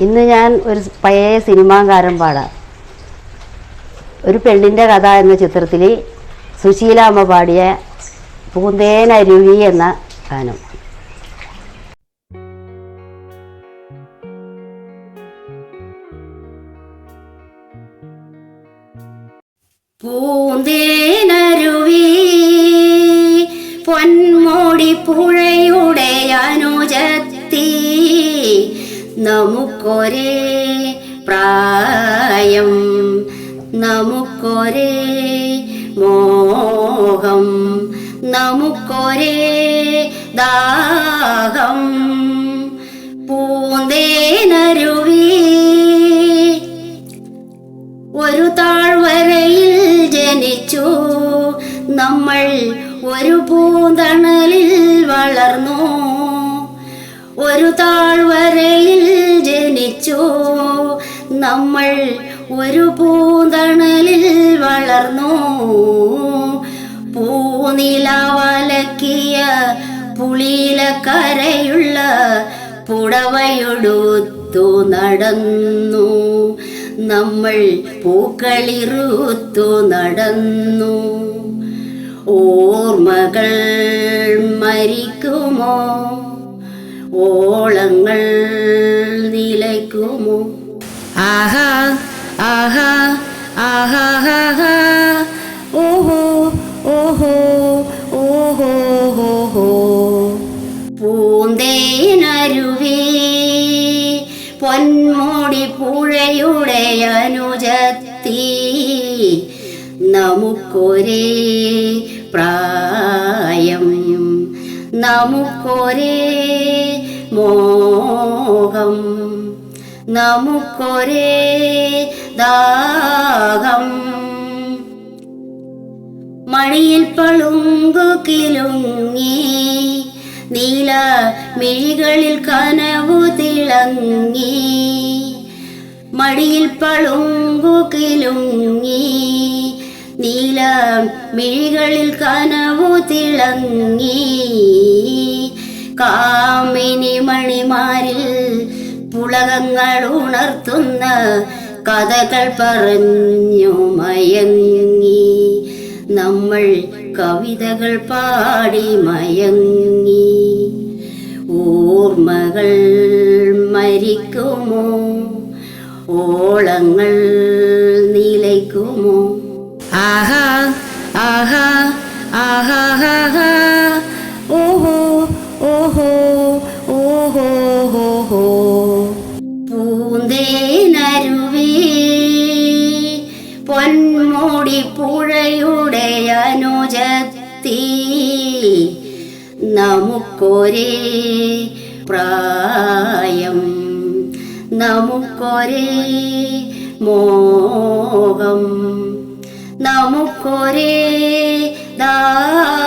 ഇന്ന് ഞാൻ ഒരു പഴയ സിനിമാകാരൻ പാടാം. ഒരു പെണ്ണിന്റെ കഥ എന്ന ചിത്രത്തിൽ സുശീലാമ്മ പാടിയ പൂന്തേനരുവി എന്ന ഗാനം. പൂന്തേനരുവി പൊന്മോടി പുഴയുടെ അനുജത്തി നമുക്കൊരേ പ്രായം നമുക്കൊരേ മോഹം നമുക്കൊരേ ദാഹം. പൂന്തേനരുവി ഒരു താഴ്വരയിൽ ജനിച്ചു. നമ്മൾ ഒരു പൂന്തണലിൽ വളർന്നു. ഒരു താഴ്വരയിൽ ജനിച്ചു. നമ്മൾ ഒരു പൂന്തണലിൽ വളർന്നു. പൂനിലവലക്കിയ പുളിയിലക്കരയുള്ള പുടവയൊടുത്തു നടന്നു. നമ്മൾ പൂക്കളിറുത്തു നടന്നു. ഓർമ്മകൾ മരിക്കുമോ? ഓളങ്ങൾ നിലയ്ക്കുമോ? ആഹാ ആഹാ ആഹാ ഓഹോ ഓഹോ ഓഹോ ഓഹോ പൂന്തേനരുവേ പൊന്മോടി പുഴയുടെ അനുജത്തി നമുക്കൊരേ പ്രായം നമുക്കൊരേ മോഹം നമുക്കൊരേ ദാഹം. മണിയിൽ പളുങ്കു കിലുങ്ങി നീല മിഴികളിൽ കനവു തിളങ്ങി. മടിയിൽ പളുങ്കു കിലുങ്ങി മിഴികളിൽ കനവു തിളങ്ങി കാമിനി മണിമാരിൽ പുളകങ്ങൾ ഉണർത്തുന്ന കഥകൾ പറഞ്ഞു മയങ്ങി നമ്മൾ കവിതകൾ പാടി മയങ്ങി ഓർമ്മകൾ മരിക്കുമോ ഓളങ്ങൾ നിലയ്ക്കുമോ ആഹാ ആഹാ ആഹാ ആഹാ ഓഹോ ഓഹോ ഓഹോ ഓഹോ പൂന്തേനരുവി പൊന്മൂടി പുഴയുടെ അനുജത്തി നമുക്കൊരേ പ്രായം നമുക്കൊരേ മോഹം. നമുക്കൊരേ ദാഹം